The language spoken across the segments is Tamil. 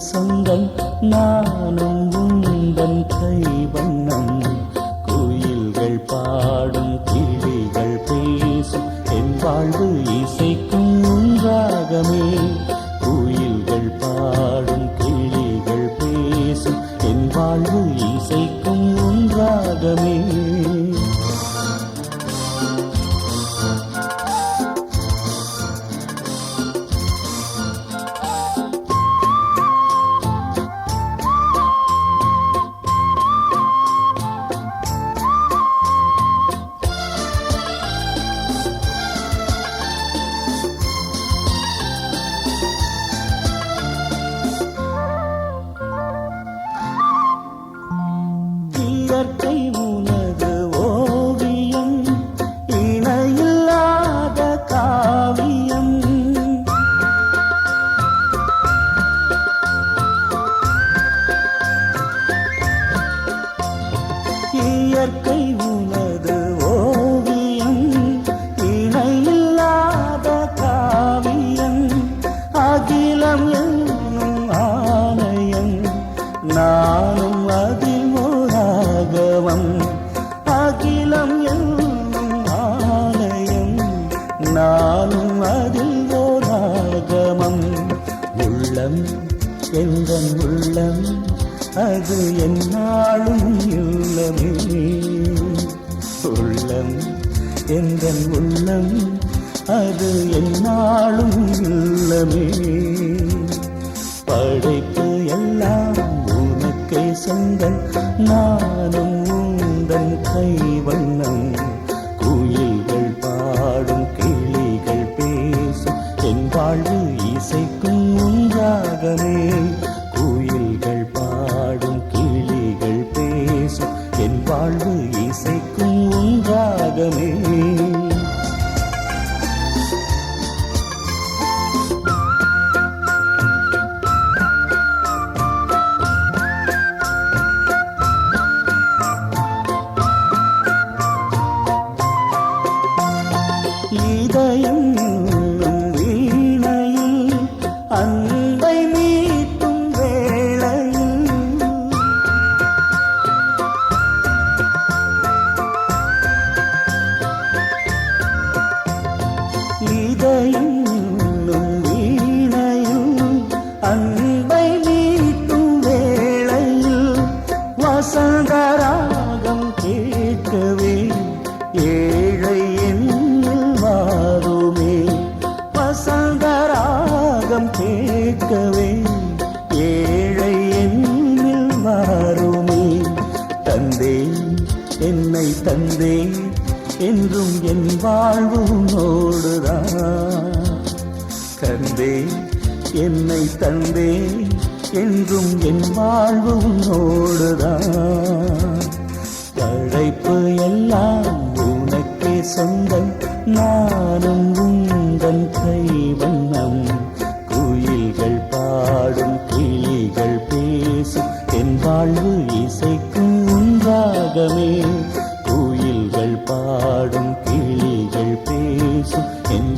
சொந்தம் நானும் உந்தன் கை வண்ணம் குயில்கள் பாடும் கிளிகள் பேசும் என் வாழ்வு இசைக்கும் ராகமே குயில்கள் பாடும் கிளிகள் பேசும் என் வாழ்வு இசைக்கும் ராகமே நானும் அதில் ஓராகவம் அகிலம் என்னும் ஆலயம் நானும் அதில் ஓராகமம். உள்ளம் எந்த உள்ளம் அது என்னாலும் உள்ளமே உள்ளம் எந்த உள்ளம் அது என்னாலும் உள்ளமே ஆசை வண்ணம். குயில்கள் பாடும் கிளிகள் பேசும். என் வாழ்வு இசைக்கும் உண்டாகவே. குயில்கள் பாடும் கிளிகள் பேசும். என் வாழ்வு இசைக்கும் உண்டாகவே. இதயம் என்னும் அன்பை மீட்டும் வேளையில் வசந்தராகம் கேட்கவே ஏழை என்னில் மாறுமே வசந்தராகம் கேட்கவே ஏழை என்னில் மாறுமே தந்தே என்னை தந்தேன் என்றும் என் வாழ்வு உன்னோடுதான். கந்தே என்னை தந்தே என்றும் என் வாழ்வு உன்னோடுதான். படைப்பு எல்லாம் உனக்கே சொந்தம் நானும் உங்கள் கைவண்ணம்.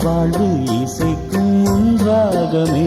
வாழ்வில் என் வாழ்வு இசைக்கும் உன்றாகமே